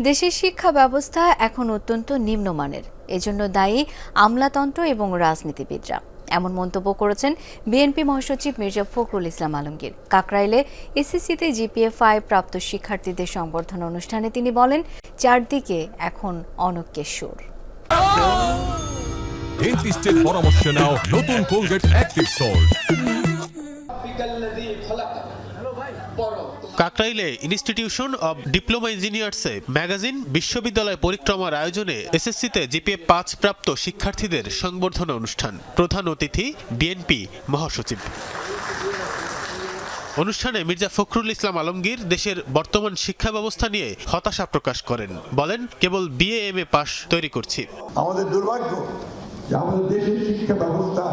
দেশের শিক্ষা ব্যবস্থা এখন অত্যন্ত নিম্নমানের। এজন্য দায়ী আমলাতন্ত্র এবং রাজনীতিবিদরা। এমন মন্তব্য করেছেন বিএনপি মহাসচিব মির্জা ফখরুল ইসলাম আলমগীর। কাকরাইলে এসএসসিতে জিপিএ ফাইভ প্রাপ্ত শিক্ষার্থীদের সংবর্ধনা অনুষ্ঠানে তিনি বলেন চারদিকে এখন অনক্যের সুর। পরামর্শ নাও নতুন কোলগেট অ্যাক্টিভ সল্ট কাকরাইলে ইনস্টিটিউশন অব ডিপ্লোমা ইঞ্জিনিয়ার্সে ম্যাগাজিন, বিশ্ববিদ্যালয় পরিক্রমার আয়োজনে এসএসসিতে জিপিএ পাঁচ প্রাপ্ত শিক্ষার্থীদের সংবর্ধনা অনুষ্ঠান। প্রধান অতিথি বিএনপি মহাসচিব। অনুষ্ঠানে মির্জা ফখরুল ইসলাম আলমগীর দেশের বর্তমান শিক্ষা ব্যবস্থা নিয়ে হতাশা প্রকাশ করেন। বলেন, কেবল বিএ এম এ পাশ তৈরি করছি। আমাদের দুর্ভাগ্য আমাদের দেশের শিক্ষা ব্যবস্থা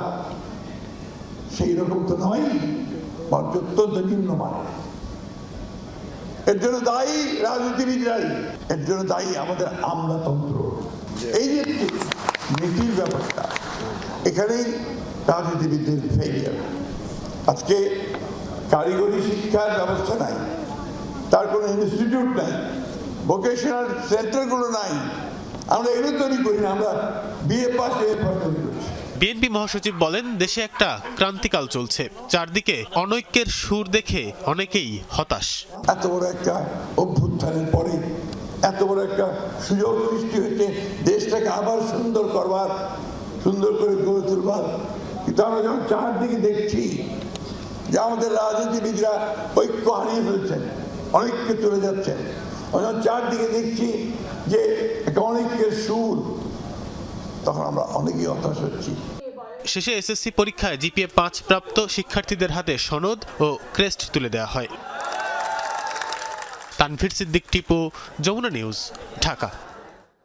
সেই রকম তো নয় অত্যন্ত এর জন্য দায়ী রাজনীতিবিদরাই এর জন্য দায়ী আমাদের আমলাতন্ত্র। এই যে নীতির ব্যাপারটা, এখানেই রাজনীতিবিদদের ফেলিয়ার আজকে কারিগরি শিক্ষার ব্যবস্থা নাই, তার কোনো ইনস্টিটিউট নাই ভোকেশনাল সেন্টারগুলো নাই। আমরা এগুলো তৈরি করি না, আমরা বিএ পাস এ পাস তৈরি করছি। বিএনপি মহাসচিব বলেন, দেশে একটা ক্রান্তিকাল চলছে। চারদিকে অনৈক্যের সুর দেখে অনেকেই হতাশ। এত বড় একটা অভ্যুত্থানের পরে, এত বড় একটা সুযোগ সৃষ্টি হয়েছে, দেশটাকে আবার সুন্দর করবার, সুন্দর করে গড়ে তুলবার। কিন্তু আমরা যখন চারদিকে দেখছি যে আমাদের রাজনীতিবিদরা ঐক্য হারিয়ে ফেলছেন অনেককে চলে যাচ্ছেন যখন চারদিকে দেখছি যে একটা অনৈক্যের সুর, তখন আমরা অনেকেই হতাশ হচ্ছি। শেষে এসএসসি পরীক্ষায় জিপিএ পাঁচ প্রাপ্ত শিক্ষার্থীদের হাতে সনদ ও ক্রেস্ট তুলে দেওয়া হয়। তানভীর সিদ্দিক, টিপু, যমুনা নিউজ, ঢাকা।